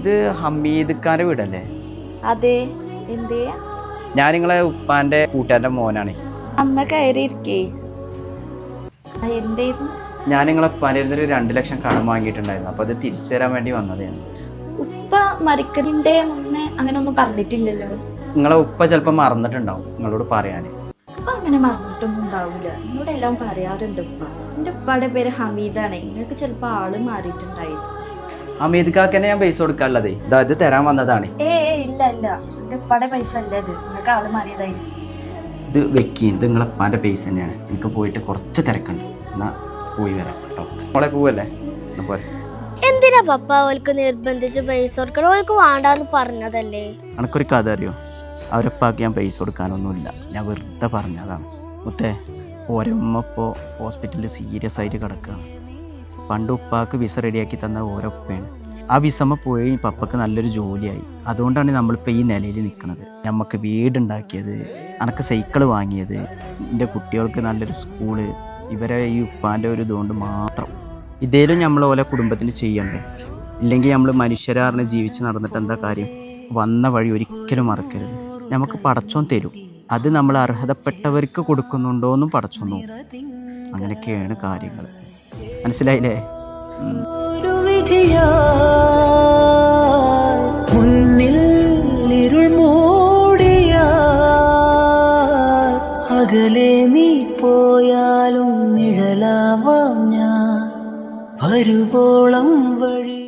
ഇത് ഹമീദ് ഖാന്റെ വീടല്ലേ? അതെ. എന്തേ? ഞാൻ നിങ്ങളെ ഉപ്പാന്റെ കൂട്ടുകാരന്റെ മോനാണ്. അന്ന കയറിയിരിക്കേ. എന്തേ ഞാൻ നിങ്ങളെ ഉപ്പാന്റെ ഒരു രണ്ട് ലക്ഷം കടം വാങ്ങിയിട്ടുണ്ടായിരുന്നു. അപ്പൊ അത് തിരിച്ചു തരാൻ വേണ്ടി വന്നതാണ് ഉപ്പ മരിക്കലിന്റെ മുന്നേ അങ്ങനെ ഒന്നും പറഞ്ഞിട്ടില്ലല്ലോ. നിങ്ങളെ ഉപ്പ ചെലപ്പോ മറന്നിട്ടുണ്ടാവും നിങ്ങളോട് പറയാൻ ഉപ്പ അങ്ങനെ മറന്നിട്ടൊന്നും ഉണ്ടാവില്ല എന്നോട് എല്ലാം പറയാറുണ്ട് ഉപ്പ. എന്റെ ഉപ്പയുടെ പേര് ഹമീദാണ്. നിങ്ങൾക്ക് ചിലപ്പോ ആൾ മാറിയിട്ടുണ്ടായിരുന്നു. ഹമീദ് കാക്കനെ ഞാൻ പൈസ കൊടുക്കാനുള്ളതേ. ഇതാ ഇത് തരാൻ വന്നതാണ്. ഏ ഇല്ല ഇല്ല. എന്റെ പൈസ അല്ല ഇത്? നിങ്ങൾക്ക് ആൾ മാറിയതായി ഇത് വെക്കി ഇത് നിങ്ങളെ ഉപ്പാന്റെ പൈസ തന്നെയാണ്. എനിക്ക് പോയിട്ട് കുറച്ച് തിരക്കുണ്ട്. എന്നാ പോയി വരാം കേട്ടോ. മോളെ പോവല്ലേ? എന്നാ പോരെ. എന്തിനാ പപ്പ ഓൽക്ക് നിർബന്ധിച്ച് പൈസ കൊടുക്കണം? ഓൽക്ക് വേണ്ടാന്ന് പറഞ്ഞതല്ലേ? അനക്കൊരു കഥ അറിയോ? അവരപ്പാക്ക് ഞാൻ പൈസ കൊടുക്കാനൊന്നുമില്ല. ഞാൻ വെറുതെ പറഞ്ഞതാണ്. മുത്തേ ഓരമ്മ ഇപ്പോൾ ഹോസ്പിറ്റലിൽ സീരിയസ് ആയിട്ട് കിടക്കുകയാണ് പണ്ട് ഉപ്പാക്ക് വിസ റെഡിയാക്കി തന്ന ഓരോ ഉപ്പയാണ്. ആ വിസമ്മ പോയി പപ്പക്ക് നല്ലൊരു ജോലിയായി. അതുകൊണ്ടാണ് നമ്മളിപ്പോൾ ഈ നിലയിൽ നിൽക്കുന്നത് നമുക്ക് വീടുണ്ടാക്കിയത് അനക്ക് സൈക്കിൾ വാങ്ങിയത് എന്റെ കുട്ടികൾക്ക് നല്ലൊരു സ്കൂൾ ഇവരെ ഈ ഉപ്പാന്റെ ഒരു ഇതുകൊണ്ട് മാത്രം. ഇതേലും നമ്മൾ ഓലെ കുടുംബത്തിന് ചെയ്യണ്ടേ? ഇല്ലെങ്കിൽ നമ്മൾ മനുഷ്യരാറിനെ ജീവിച്ച് നടന്നിട്ട് എന്താ കാര്യം? വന്ന വഴി ഒരിക്കലും മറക്കരുത്. നമുക്ക് പടച്ചോൻ തരും. അത് നമ്മൾ അർഹതപ്പെട്ടവർക്ക് കൊടുക്കുന്നുണ്ടോ എന്നും പടച്ചോൻ നോക്കും. അങ്ങനെയൊക്കെയാണ് കാര്യങ്ങൾ മനസ്സിലായില്ലേ? മുന്നിൽ ഇരുൾ അകലെ നീ പോയാലും നിഴലാവാം ഞാൻ. വരുവോളം വഴി